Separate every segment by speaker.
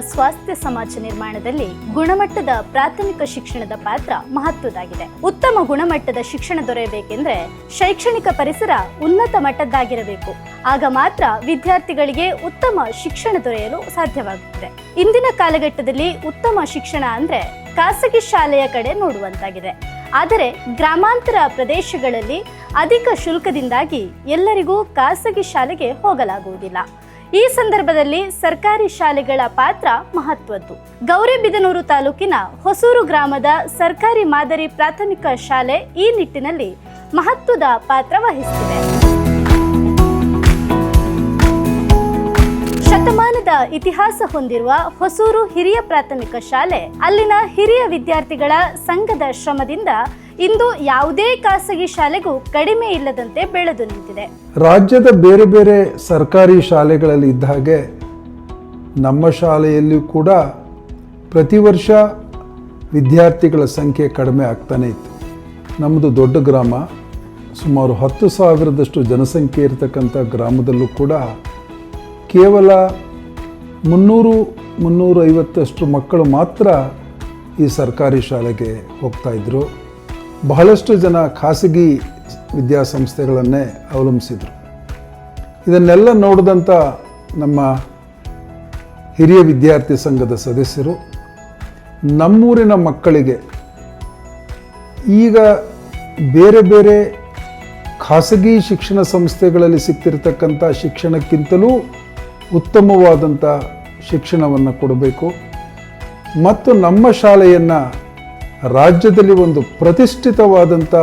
Speaker 1: ಸ್ವಾಸ್ಥ್ಯ ಸಮಾಜ ನಿರ್ಮಾಣದಲ್ಲಿ ಗುಣಮಟ್ಟದ ಪ್ರಾಥಮಿಕ ಶಿಕ್ಷಣದ ಪಾತ್ರ ಮಹತ್ವದಾಗಿದೆ ಉತ್ತಮ ಗುಣಮಟ್ಟದ ಶಿಕ್ಷಣ ದೊರೆಯಬೇಕೆಂದ್ರೆ ಶೈಕ್ಷಣಿಕ ಪರಿಸರ ಉನ್ನತ ಮಟ್ಟದ್ದಾಗಿರಬೇಕು. ಆಗ ಮಾತ್ರ ವಿದ್ಯಾರ್ಥಿಗಳಿಗೆ ಉತ್ತಮ ಶಿಕ್ಷಣ ದೊರೆಯಲು ಸಾಧ್ಯವಾಗುತ್ತದೆ ಇಂದಿನ ಕಾಲಘಟ್ಟದಲ್ಲಿ ಉತ್ತಮ ಶಿಕ್ಷಣ ಅಂದ್ರೆ ಖಾಸಗಿ ಶಾಲೆಯ ಕಡೆ ನೋಡುವಂತಾಗಿದೆ. ಆದರೆ ಗ್ರಾಮಾಂತರ ಪ್ರದೇಶಗಳಲ್ಲಿ ಅಧಿಕ ಶುಲ್ಕದಿಂದಾಗಿ ಎಲ್ಲರಿಗೂ ಖಾಸಗಿ ಶಾಲೆಗೆ ಹೋಗಲಾಗುವುದಿಲ್ಲ. ಈ ಸಂದರ್ಭದಲ್ಲಿ ಸರ್ಕಾರಿ ಶಾಲೆಗಳ ಪಾತ್ರ ಮಹತ್ವದ್ದು. ಗೌರಿಬಿದನೂರು ತಾಲೂಕಿನ ಹೊಸೂರು ಗ್ರಾಮದ ಸರ್ಕಾರಿ ಮಾದರಿ ಪ್ರಾಥಮಿಕ ಶಾಲೆ ಈ ನಿಟ್ಟಿನಲ್ಲಿ ಮಹತ್ವದ ಪಾತ್ರ ವಹಿಸುತ್ತಿದೆ. ಶತಮಾನದ ಇತಿಹಾಸ ಹೊಂದಿರುವ ಹೊಸೂರು ಹಿರಿಯ ಪ್ರಾಥಮಿಕ ಶಾಲೆ, ಅಲ್ಲಿನ ಹಿರಿಯ ವಿದ್ಯಾರ್ಥಿಗಳ ಸಂಘದ ಶ್ರಮದಿಂದ ಇಂದು ಯಾವುದೇ ಖಾಸಗಿ ಶಾಲೆಗೂ ಕಡಿಮೆ ಇಲ್ಲದಂತೆ ಬೆಳೆದು ನಿಂತಿದೆ.
Speaker 2: ರಾಜ್ಯದ ಬೇರೆ ಬೇರೆ ಸರ್ಕಾರಿ ಶಾಲೆಗಳಲ್ಲಿ ಇದ್ದ ಹಾಗೆ ನಮ್ಮ ಶಾಲೆಯಲ್ಲಿಯೂ ಕೂಡ ಪ್ರತಿ ವರ್ಷ ವಿದ್ಯಾರ್ಥಿಗಳ ಸಂಖ್ಯೆ ಕಡಿಮೆ ಆಗ್ತಾನೆ ಇತ್ತು. ನಮ್ಮದು ದೊಡ್ಡ ಗ್ರಾಮ, ಸುಮಾರು ಹತ್ತು ಸಾವಿರದಷ್ಟು ಜನಸಂಖ್ಯೆ ಇರತಕ್ಕಂಥ ಗ್ರಾಮದಲ್ಲೂ ಕೂಡ ಕೇವಲ ಮುನ್ನೂರು ಮುನ್ನೂರೈವತ್ತಷ್ಟು ಮಕ್ಕಳು ಮಾತ್ರ ಈ ಸರ್ಕಾರಿ ಶಾಲೆಗೆ ಹೋಗ್ತಾಯಿದ್ರು ಬಹಳಷ್ಟು ಜನ ಖಾಸಗಿ ವಿದ್ಯಾಸಂಸ್ಥೆಗಳನ್ನೇ ಅವಲಂಬಿಸಿದರು. ಇದನ್ನೆಲ್ಲ ನೋಡಿದಂಥ ನಮ್ಮ ಹಿರಿಯ ವಿದ್ಯಾರ್ಥಿ ಸಂಘದ ಸದಸ್ಯರು, ನಮ್ಮೂರಿನ ಮಕ್ಕಳಿಗೆ ಈಗ ಬೇರೆ ಬೇರೆ ಖಾಸಗಿ ಶಿಕ್ಷಣ ಸಂಸ್ಥೆಗಳಲ್ಲಿ ಸಿಗ್ತಿರ್ತಕ್ಕಂಥ ಶಿಕ್ಷಣಕ್ಕಿಂತಲೂ ಉತ್ತಮವಾದಂಥ ಶಿಕ್ಷಣವನ್ನು ಕೊಡಬೇಕು. ಮತ್ತು ನಮ್ಮ ಶಾಲೆಯನ್ನು ರಾಜ್ಯದಲ್ಲಿ ಒಂದು ಪ್ರತಿಷ್ಠಿತವಾದಂಥ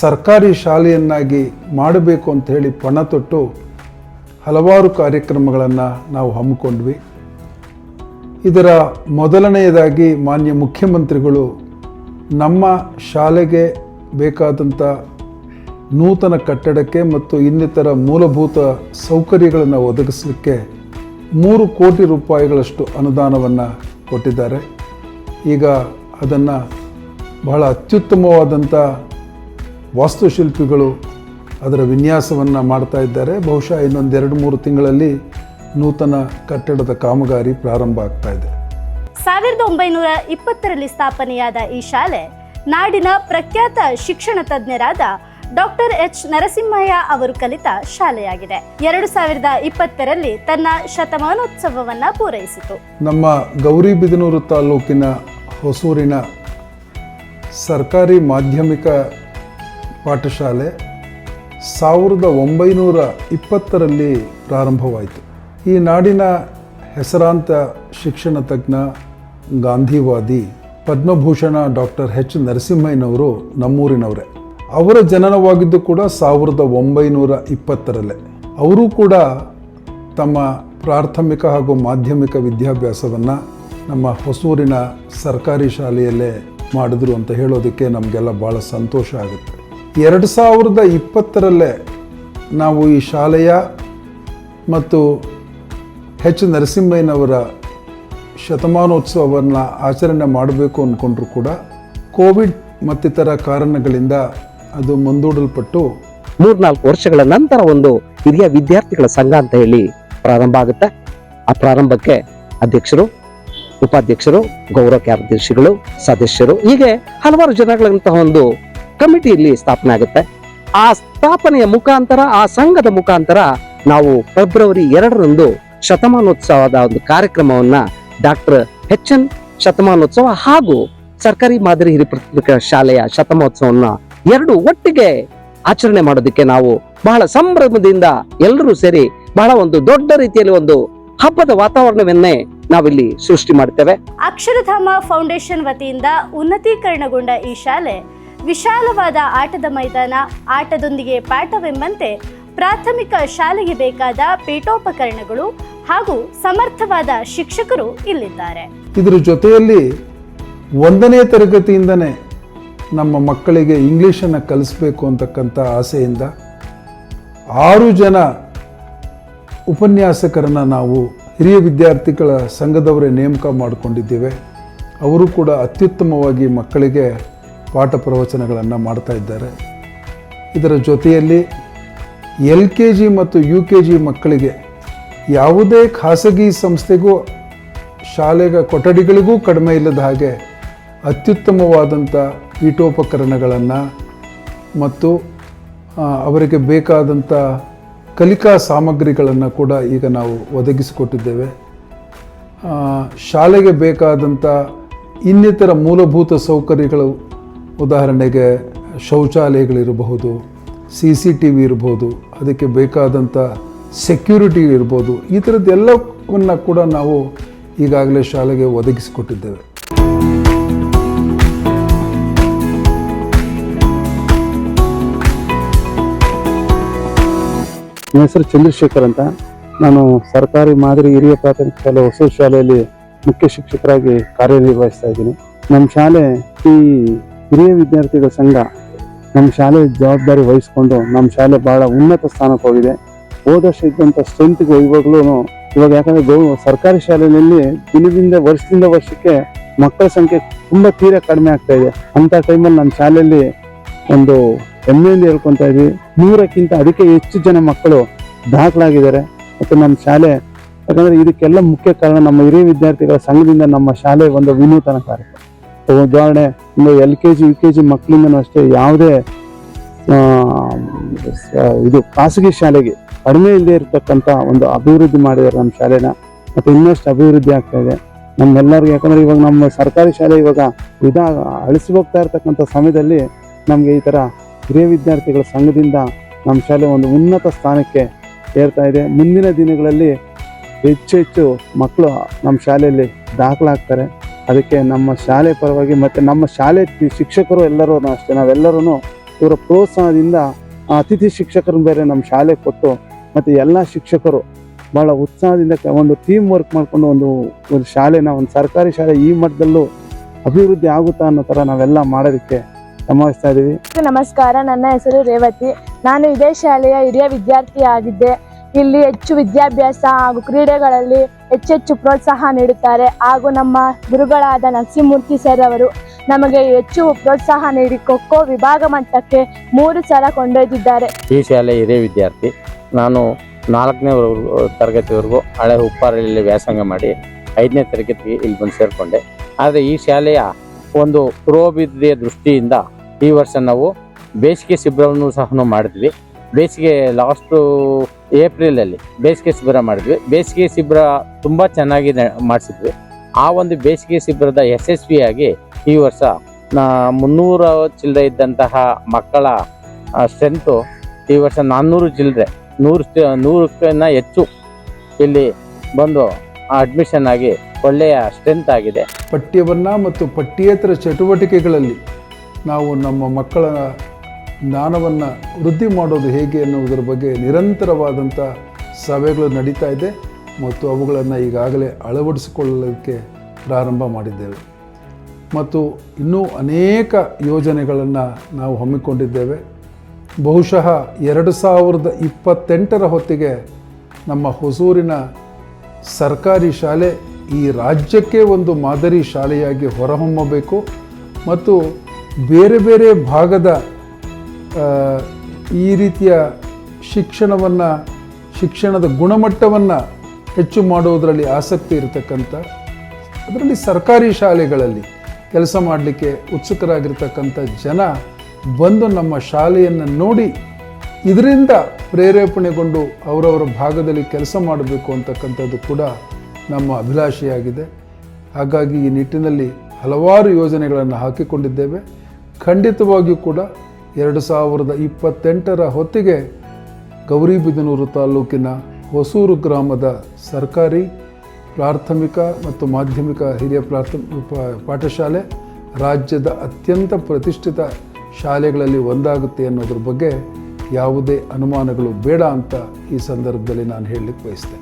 Speaker 2: ಸರ್ಕಾರಿ ಶಾಲೆಯನ್ನಾಗಿ ಮಾಡಬೇಕು ಅಂತ ಹೇಳಿ ಪಣ ತೊಟ್ಟು ಹಲವಾರು ಕಾರ್ಯಕ್ರಮಗಳನ್ನು ನಾವು ಹಮ್ಮಿಕೊಂಡ್ವಿ. ಇದರ ಮೊದಲನೆಯದಾಗಿ ಮಾನ್ಯ ಮುಖ್ಯಮಂತ್ರಿಗಳು ನಮ್ಮ ಶಾಲೆಗೆ ಬೇಕಾದಂಥ ನೂತನ ಕಟ್ಟಡಕ್ಕೆ ಮತ್ತು ಇನ್ನಿತರ ಮೂಲಭೂತ ಸೌಕರ್ಯಗಳನ್ನು ಒದಗಿಸಲಿಕ್ಕೆ ಮೂರು ಕೋಟಿ ರೂಪಾಯಿಗಳಷ್ಟು ಅನುದಾನವನ್ನು ಕೊಟ್ಟಿದ್ದಾರೆ. ಈಗ ಅದನ್ನು ಬಹಳ ಅತ್ಯುತ್ತಮವಾದಂಥ ವಾಸ್ತುಶಿಲ್ಪಿಗಳು ಅದರ ವಿನ್ಯಾಸವನ್ನು ಮಾಡ್ತಾ ಇದ್ದಾರೆ. ಬಹುಶಃ ಇನ್ನೊಂದು ಎರಡು ಮೂರು ತಿಂಗಳಲ್ಲಿ ನೂತನ ಕಟ್ಟಡದ ಕಾಮಗಾರಿ ಪ್ರಾರಂಭ ಆಗ್ತಾ ಇದೆ.
Speaker 1: ಸಾವಿರದ ಒಂಬೈನೂರ ಇಪ್ಪತ್ತರಲ್ಲಿ ಸ್ಥಾಪನೆಯಾದ ಈ ಶಾಲೆ ನಾಡಿನ ಪ್ರಖ್ಯಾತ ಶಿಕ್ಷಣ ತಜ್ಞರಾದ ಡಾಕ್ಟರ್ ಎಚ್ ನರಸಿಂಹಯ್ಯ ಅವರು ಕಲಿತ ಶಾಲೆಯಾಗಿದೆ. ಎರಡು ಸಾವಿರದ ಇಪ್ಪತ್ತರಲ್ಲಿ ತನ್ನ ಶತಮಾನೋತ್ಸವವನ್ನ ಪೂರೈಸಿತು.
Speaker 2: ನಮ್ಮ ಗೌರಿಬಿದನೂರು ತಾಲೂಕಿನ ಹೊಸೂರಿನ ಸರ್ಕಾರಿ ಮಾಧ್ಯಮಿಕ ಪಾಠಶಾಲೆ ಸಾವಿರದ ಒಂಬೈನೂರ ಇಪ್ಪತ್ತರಲ್ಲಿ ಪ್ರಾರಂಭವಾಯಿತು. ಈ ನಾಡಿನ ಹೆಸರಾಂತ ಶಿಕ್ಷಣ ತಜ್ಞ, ಗಾಂಧಿವಾದಿ ಪದ್ಮಭೂಷಣ ಡಾಕ್ಟರ್ ಎಚ್ ನರಸಿಂಹಯ್ಯನವರು ನಮ್ಮೂರಿನವರೇ. ಅವರ ಜನನವಾಗಿದ್ದು ಕೂಡ ಸಾವಿರದ ಒಂಬೈನೂರ ಇಪ್ಪತ್ತರಲ್ಲೇ. ಅವರು ಕೂಡ ತಮ್ಮ ಪ್ರಾಥಮಿಕ ಹಾಗೂ ಮಾಧ್ಯಮಿಕ ವಿದ್ಯಾಭ್ಯಾಸವನ್ನು ನಮ್ಮ ಹೊಸೂರಿನ ಸರ್ಕಾರಿ ಶಾಲೆಯಲ್ಲೇ ಮಾಡಿದ್ರು ಅಂತ ಹೇಳೋದಕ್ಕೆ ನಮಗೆಲ್ಲ ಭಾಳ ಸಂತೋಷ ಆಗುತ್ತೆ. ಎರಡು ಸಾವಿರದ ಇಪ್ಪತ್ತರಲ್ಲೇ ನಾವು ಈ ಶಾಲೆಯ ಮತ್ತು ಹೆಚ್ ನರಸಿಂಹಯ್ಯನವರ ಶತಮಾನೋತ್ಸವವನ್ನು ಆಚರಣೆ ಮಾಡಬೇಕು ಅಂದ್ಕೊಂಡ್ರು ಕೂಡ ಕೋವಿಡ್ ಮತ್ತಿತರ ಕಾರಣಗಳಿಂದ ಅದು ಮುಂದೂಡಲ್ಪಟ್ಟು
Speaker 3: ಮೂರ್ನಾಲ್ಕು ವರ್ಷಗಳ ನಂತರ ಒಂದು ಹಿರಿಯ ವಿದ್ಯಾರ್ಥಿಗಳ ಸಂಘ ಅಂತ ಹೇಳಿ ಪ್ರಾರಂಭ ಆಗುತ್ತೆ. ಆ ಪ್ರಾರಂಭಕ್ಕೆ ಅಧ್ಯಕ್ಷರು ಉಪಾಧ್ಯಕ್ಷರು, ಗೌರವ ಕಾರ್ಯದರ್ಶಿಗಳು, ಸದಸ್ಯರು, ಹೀಗೆ ಹಲವಾರು ಜನಗಳಂತಹ ಒಂದು ಕಮಿಟಿ ಇಲ್ಲಿ ಸ್ಥಾಪನೆ ಆಗುತ್ತೆ. ಆ ಸ್ಥಾಪನೆಯ ಮುಖಾಂತರ, ಆ ಸಂಘದ ಮುಖಾಂತರ ನಾವು ಫೆಬ್ರವರಿ ಎರಡರಂದು ಶತಮಾನೋತ್ಸವದ ಒಂದು ಕಾರ್ಯಕ್ರಮವನ್ನ ಡಾಕ್ಟರ್ ಎಚ್ ಎನ್ ಶತಮಾನೋತ್ಸವ ಹಾಗೂ ಸರ್ಕಾರಿ ಮಾದರಿ ಹಿರಿಯ ಪ್ರಾಥಮಿಕ ಶಾಲೆಯ ಶತಮಾನೋತ್ಸವವನ್ನ ಎರಡು ಒಟ್ಟಿಗೆ ಆಚರಣೆ ಮಾಡೋದಕ್ಕೆ ನಾವು ಬಹಳ ಸಂಭ್ರಮದಿಂದ ಎಲ್ಲರೂ ಸೇರಿ ಬಹಳ ಒಂದು ದೊಡ್ಡ ರೀತಿಯಲ್ಲಿ ಒಂದು ಹಬ್ಬದ ವಾತಾವರಣವನ್ನೇ ನಾವಿಲ್ಲಿ ಸೃಷ್ಟಿ ಮಾಡ್ತೇವೆ.
Speaker 1: ಅಕ್ಷರಧಾಮ ಫೌಂಡೇಶನ್ ವತಿಯಿಂದ ಉನ್ನತೀಕರಣಗೊಂಡ ಈ ಶಾಲೆ ವಿಶಾಲವಾದ ಆಟದ ಮೈದಾನ ಆಟದೊಂದಿಗೆ ಪಾಠವೆಂಬಂತೆ ಪ್ರಾಥಮಿಕ ಶಾಲೆಗೆ ಬೇಕಾದ ಪೀಠೋಪಕರಣಗಳು ಹಾಗೂ ಸಮರ್ಥವಾದ ಶಿಕ್ಷಕರು ಇಲ್ಲಿದ್ದಾರೆ.
Speaker 2: ಇದರ ಜೊತೆಯಲ್ಲಿ ಒಂದನೇ ತರಗತಿಯಿಂದನೇ ನಮ್ಮ ಮಕ್ಕಳಿಗೆ ಇಂಗ್ಲೀಷನ್ನು ಕಲಿಸ್ಬೇಕು ಅಂತಕ್ಕಂಥ ಆಸೆಯಿಂದ ಆರು ಜನ ಉಪನ್ಯಾಸಕರನ್ನು ನಾವು ಹಿರಿಯ ವಿದ್ಯಾರ್ಥಿಗಳ ಸಂಘದವರೇ ನೇಮಕ ಮಾಡಿಕೊಂಡಿದ್ದೇವೆ. ಅವರು ಕೂಡ ಅತ್ಯುತ್ತಮವಾಗಿ ಮಕ್ಕಳಿಗೆ ಪಾಠ ಪ್ರವಚನಗಳನ್ನು ಮಾಡ್ತಾ ಇದ್ದಾರೆ. ಇದರ ಜೊತೆಯಲ್ಲಿ ಎಲ್ ಕೆ ಜಿ ಮತ್ತು ಯು ಕೆ ಜಿ ಮಕ್ಕಳಿಗೆ ಯಾವುದೇ ಖಾಸಗಿ ಸಂಸ್ಥೆಗೂ ಶಾಲೆಗ ಕೊಠಡಿಗಳಿಗೂ ಕಡಿಮೆ ಇಲ್ಲದ ಹಾಗೆ ಅತ್ಯುತ್ತಮವಾದಂಥ ಪೀಠೋಪಕರಣಗಳನ್ನು ಮತ್ತು ಅವರಿಗೆ ಬೇಕಾದಂಥ ಕಲಿಕಾ ಸಾಮಗ್ರಿಗಳನ್ನು ಕೂಡ ಈಗ ನಾವು ಒದಗಿಸಿಕೊಟ್ಟಿದ್ದೇವೆ. ಶಾಲೆಗೆ ಬೇಕಾದಂಥ ಇನ್ನಿತರ ಮೂಲಭೂತ ಸೌಕರ್ಯಗಳು, ಉದಾಹರಣೆಗೆ ಶೌಚಾಲಯಗಳಿರಬಹುದು, ಸಿ ಸಿ ಟಿ ವಿ ಇರ್ಬೋದು ಅದಕ್ಕೆ ಬೇಕಾದಂಥ ಸೆಕ್ಯೂರಿಟಿ ಇರ್ಬೋದು ಈ ಥರದ್ದೆಲ್ಲವನ್ನು ಕೂಡ ನಾವು ಈಗಾಗಲೇ ಶಾಲೆಗೆ ಒದಗಿಸಿಕೊಟ್ಟಿದ್ದೇವೆ.
Speaker 4: ನನ್ನ ಹೆಸರು ಚಂದ್ರಶೇಖರ್ ಅಂತ. ನಾನು ಸರ್ಕಾರಿ ಮಾದರಿ ಹಿರಿಯ ಪ್ರಾಥಮಿಕ ಶಾಲೆ ಹೊಸ ಶಾಲೆಯಲ್ಲಿ ಮುಖ್ಯ ಶಿಕ್ಷಕರಾಗಿ ಕಾರ್ಯನಿರ್ವಹಿಸ್ತಾ ಇದ್ದೀನಿ. ನಮ್ಮ ಶಾಲೆ ಈ ಹಿರಿಯ ವಿದ್ಯಾರ್ಥಿಗಳ ಸಂಘ ನಮ್ಮ ಶಾಲೆ ಜವಾಬ್ದಾರಿ ವಹಿಸ್ಕೊಂಡು ನಮ್ಮ ಶಾಲೆ ಬಹಳ ಉನ್ನತ ಸ್ಥಾನಕ್ಕೆ ಹೋಗಿದೆ. ಹೋದ ವರ್ಷ ಇದ್ದಂಥ ಸ್ಟ್ರೆಂತ್ಗೆ ಇವಾಗಲೂ ಇವಾಗ ಯಾಕಂದರೆ ಗೌ, ಸರ್ಕಾರಿ ಶಾಲೆಯಲ್ಲಿ ದಿನದಿಂದ ವರ್ಷದಿಂದ ವರ್ಷಕ್ಕೆ ಮಕ್ಕಳ ಸಂಖ್ಯೆ ತುಂಬ ತೀರಾ ಕಡಿಮೆ ಆಗ್ತಾ ಇದೆ. ಅಂಥ ಟೈಮಲ್ಲಿ ನಮ್ಮ ಶಾಲೆಯಲ್ಲಿ ಒಂದು ಹೆಮ್ಮೆಯಿಂದ ಹೇಳ್ಕೊತಾ ಇದ್ವಿ. ನೂರಕ್ಕಿಂತ ಅದಕ್ಕೆ ಹೆಚ್ಚು ಜನ ಮಕ್ಕಳು ದಾಖಲಾಗಿದ್ದಾರೆ. ಮತ್ತು ನಮ್ಮ ಶಾಲೆ, ಯಾಕಂದರೆ ಇದಕ್ಕೆಲ್ಲ ಮುಖ್ಯ ಕಾರಣ ನಮ್ಮ ಹಿರಿಯ ವಿದ್ಯಾರ್ಥಿಗಳ ಸಂಘದಿಂದ ನಮ್ಮ ಶಾಲೆ ಒಂದು ವಿನೂತನ ಕಾರ್ಯಕ್ರಮ. ಉದಾಹರಣೆ ಒಂದು L K G, U K G ಮಕ್ಕಳಿಂದನೂ ಅಷ್ಟೇ ಯಾವುದೇ ಇದು ಖಾಸಗಿ ಶಾಲೆಗೆ ಕಡಿಮೆ ಇಲ್ಲದೆ ಇರತಕ್ಕಂಥ ಒಂದು ಅಭಿವೃದ್ಧಿ ಮಾಡಿದ್ದಾರೆ ನಮ್ಮ ಶಾಲೆನ. ಮತ್ತು ಇನ್ನಷ್ಟು ಅಭಿವೃದ್ಧಿ ಆಗ್ತಾ ಇದೆ. ನಮ್ಮೆಲ್ಲರಿಗೂ ಯಾಕಂದರೆ ಇವಾಗ ನಮ್ಮ ಸರ್ಕಾರಿ ಶಾಲೆ ಇವಾಗ ಇದಾಗ ಅಳಿಸಿ ಹೋಗ್ತಾ ಇರ್ತಕ್ಕಂಥ ಸಮಯದಲ್ಲಿ ನಮಗೆ ಈ ಥರ ಹಿರಿಯ ವಿದ್ಯಾರ್ಥಿಗಳ ಸಂಘದಿಂದ ನಮ್ಮ ಶಾಲೆ ಒಂದು ಉನ್ನತ ಸ್ಥಾನಕ್ಕೆ ಏರ್ತಾ ಇದೆ. ಮುಂದಿನ ದಿನಗಳಲ್ಲಿ ಹೆಚ್ಚು ಹೆಚ್ಚು ಮಕ್ಕಳು ನಮ್ಮ ಶಾಲೆಯಲ್ಲಿ ದಾಖಲಾಗ್ತಾರೆ. ಅದಕ್ಕೆ ನಮ್ಮ ಶಾಲೆ ಪರವಾಗಿ ಮತ್ತು ನಮ್ಮ ಶಾಲೆ ಶಿಕ್ಷಕರು ಎಲ್ಲರೂ ಅಷ್ಟೇ ನಾವೆಲ್ಲರೂ ಇವರ ಪ್ರೋತ್ಸಾಹದಿಂದ ಅತಿಥಿ ಶಿಕ್ಷಕರನ್ನ ಬೇರೆ ನಮ್ಮ ಶಾಲೆ ಕೊಟ್ಟು ಮತ್ತು ಎಲ್ಲ ಶಿಕ್ಷಕರು ಭಾಳ ಉತ್ಸಾಹದಿಂದ ಒಂದು ಟೀಮ್ ವರ್ಕ್ ಮಾಡಿಕೊಂಡು ಒಂದು ಒಂದು ಶಾಲೆನ, ಒಂದು ಸರ್ಕಾರಿ ಶಾಲೆ ಈ ಮಟ್ಟದಲ್ಲೂ ಅಭಿವೃದ್ಧಿ ಆಗುತ್ತಾ ಅನ್ನೋ ಥರ ನಾವೆಲ್ಲ ಮಾಡೋದಕ್ಕೆ ಶ್ರಮಿಸ್ತಾ ಇದೀವಿ
Speaker 5: ನಮಸ್ಕಾರ. ನನ್ನ ಹೆಸರು ರೇವತಿ. ನಾನು ಇದೇ ಶಾಲೆಯ ಹಿರಿಯ ವಿದ್ಯಾರ್ಥಿ ಆಗಿದ್ದೆ ಇಲ್ಲಿ ಹೆಚ್ಚು ವಿದ್ಯಾಭ್ಯಾಸ ಹಾಗೂ ಕ್ರೀಡೆಗಳಲ್ಲಿ ಹೆಚ್ಚೆಚ್ಚು ಪ್ರೋತ್ಸಾಹ ನೀಡುತ್ತಾರೆ. ಹಾಗೂ ನಮ್ಮ ಗುರುಗಳಾದ ನರಸಿಂಹಮೂರ್ತಿ ಸರ್ ಅವರು ನಮಗೆ ಹೆಚ್ಚು ಪ್ರೋತ್ಸಾಹ ನೀಡಿ ಖೋಖೋ ವಿಭಾಗ ಮಟ್ಟಕ್ಕೆ ಮೂರು ಸಲ ಕೊಂಡೊಯ್ದಿದ್ದಾರೆ.
Speaker 6: ಈ ಶಾಲೆ ಹಿರಿಯ ವಿದ್ಯಾರ್ಥಿ. ನಾನು ನಾಲ್ಕನೇ ತರಗತಿವರೆಗೂ ಹಳೆ ಉಪ್ಪಾರಲ್ಲಿ ವ್ಯಾಸಂಗ ಮಾಡಿ ಐದನೇ ತರಗತಿಗೆ ಇಲ್ಲಿ ಬಂದು ಸೇರಿಕೊಂಡೆ. ಆದರೆ ಈ ಶಾಲೆಯ ಒಂದು ಪುರೋಭಿವೃದ್ಧಿಯ ದೃಷ್ಟಿಯಿಂದ ಈ ವರ್ಷ ನಾವು ಬೇಸಿಗೆ ಶಿಬಿರವನ್ನು ಸಹ ಮಾಡಿದ್ವಿ. ಬೇಸಿಗೆ ಲಾಸ್ಟು ಏಪ್ರಿಲಲ್ಲಿ ಬೇಸಿಗೆ ಶಿಬಿರ ಮಾಡಿದ್ವಿ. ಬೇಸಿಗೆ ಶಿಬಿರ ತುಂಬ ಚೆನ್ನಾಗಿ ಮಾಡಿಸಿದ್ವಿ. ಆ ಒಂದು ಬೇಸಿಗೆ ಶಿಬಿರದ ಯಶಸ್ವಿಯಾಗಿ ಈ ವರ್ಷ ಮುನ್ನೂರ ಚಿಲ್ಲರೆ ಇದ್ದಂತಹ ಮಕ್ಕಳ ಸ್ಟ್ರೆಂತು ಈ ವರ್ಷ ನಾನ್ನೂರು ಚಿಲ್ಲರೆ, ನೂರು ನೂರಕ್ಕಿಂತ ಹೆಚ್ಚು ಇಲ್ಲಿ ಬಂದು ಅಡ್ಮಿಷನ್ ಆಗಿ ಒಳ್ಳೆಯ ಸ್ಟ್ರೆಂತ್ ಆಗಿದೆ.
Speaker 2: ಪಠ್ಯವನ್ನು ಮತ್ತು ಪಠ್ಯೇತರ ಚಟುವಟಿಕೆಗಳಲ್ಲಿ ನಾವು ನಮ್ಮ ಮಕ್ಕಳ ಜ್ಞಾನವನ್ನು ವೃದ್ಧಿ ಮಾಡೋದು ಹೇಗೆ ಅನ್ನುವುದರ ಬಗ್ಗೆ ನಿರಂತರವಾದಂಥ ಸಭೆಗಳು ನಡೀತಾ ಇದೆ ಮತ್ತು ಅವುಗಳನ್ನು ಈಗಾಗಲೇ ಅಳವಡಿಸಿಕೊಳ್ಳಲಿಕ್ಕೆ ಪ್ರಾರಂಭ ಮಾಡಿದ್ದೇವೆ. ಮತ್ತು ಇನ್ನೂ ಅನೇಕ ಯೋಜನೆಗಳನ್ನು ನಾವು ಹಮ್ಮಿಕೊಂಡಿದ್ದೇವೆ. ಬಹುಶಃ ಎರಡು ಸಾವಿರದ ಇಪ್ಪತ್ತೆಂಟರ ಹೊತ್ತಿಗೆ ನಮ್ಮ ಹೊಸೂರಿನ ಸರ್ಕಾರಿ ಶಾಲೆ ಈ ರಾಜ್ಯಕ್ಕೆ ಒಂದು ಮಾದರಿ ಶಾಲೆಯಾಗಿ ಹೊರಹೊಮ್ಮಬೇಕು ಮತ್ತು ಬೇರೆ ಬೇರೆ ಭಾಗದ ಈ ರೀತಿಯ ಶಿಕ್ಷಣವನ್ನು, ಶಿಕ್ಷಣದ ಗುಣಮಟ್ಟವನ್ನು ಹೆಚ್ಚು ಮಾಡುವುದರಲ್ಲಿ ಆಸಕ್ತಿ ಇರತಕ್ಕಂಥ, ಅದರಲ್ಲಿ ಸರ್ಕಾರಿ ಶಾಲೆಗಳಲ್ಲಿ ಕೆಲಸ ಮಾಡಲಿಕ್ಕೆ ಉತ್ಸುಕರಾಗಿರ್ತಕ್ಕಂಥ ಜನ ಬಂದು ನಮ್ಮ ಶಾಲೆಯನ್ನು ನೋಡಿ ಇದರಿಂದ ಪ್ರೇರೇಪಣೆಗೊಂಡು ಅವರವರ ಭಾಗದಲ್ಲಿ ಕೆಲಸ ಮಾಡಬೇಕು ಅಂತಕ್ಕಂಥದ್ದು ಕೂಡ ನಮ್ಮ ಅಭಿಲಾಷೆಯಾಗಿದೆ. ಹಾಗಾಗಿ ಈ ನಿಟ್ಟಿನಲ್ಲಿ ಹಲವಾರು ಯೋಜನೆಗಳನ್ನು ಹಾಕಿಕೊಂಡಿದ್ದೇವೆ. ಖಂಡಿತವಾಗಿಯೂ ಕೂಡ ಎರಡು ಸಾವಿರದ ಇಪ್ಪತ್ತೆಂಟರ ಹೊತ್ತಿಗೆ ಗೌರಿಬಿದನೂರು ತಾಲೂಕಿನ ಹೊಸೂರು ಗ್ರಾಮದ ಸರ್ಕಾರಿ, ಪ್ರಾಥಮಿಕ ಮತ್ತು ಮಾಧ್ಯಮಿಕ ಹಿರಿಯ ಪ್ರಾಥಮಿಕ ಪಾಠಶಾಲೆ ರಾಜ್ಯದ ಅತ್ಯಂತ ಪ್ರತಿಷ್ಠಿತ ಶಾಲೆಗಳಲ್ಲಿ ಒಂದಾಗುತ್ತೆ ಅನ್ನೋದ್ರ ಬಗ್ಗೆ ಯಾವುದೇ ಅನುಮಾನಗಳು ಬೇಡ ಅಂತ ಈ ಸಂದರ್ಭದಲ್ಲಿ ನಾನು ಹೇಳಲಿಕ್ಕೆ ಬಯಸ್ತೇನೆ.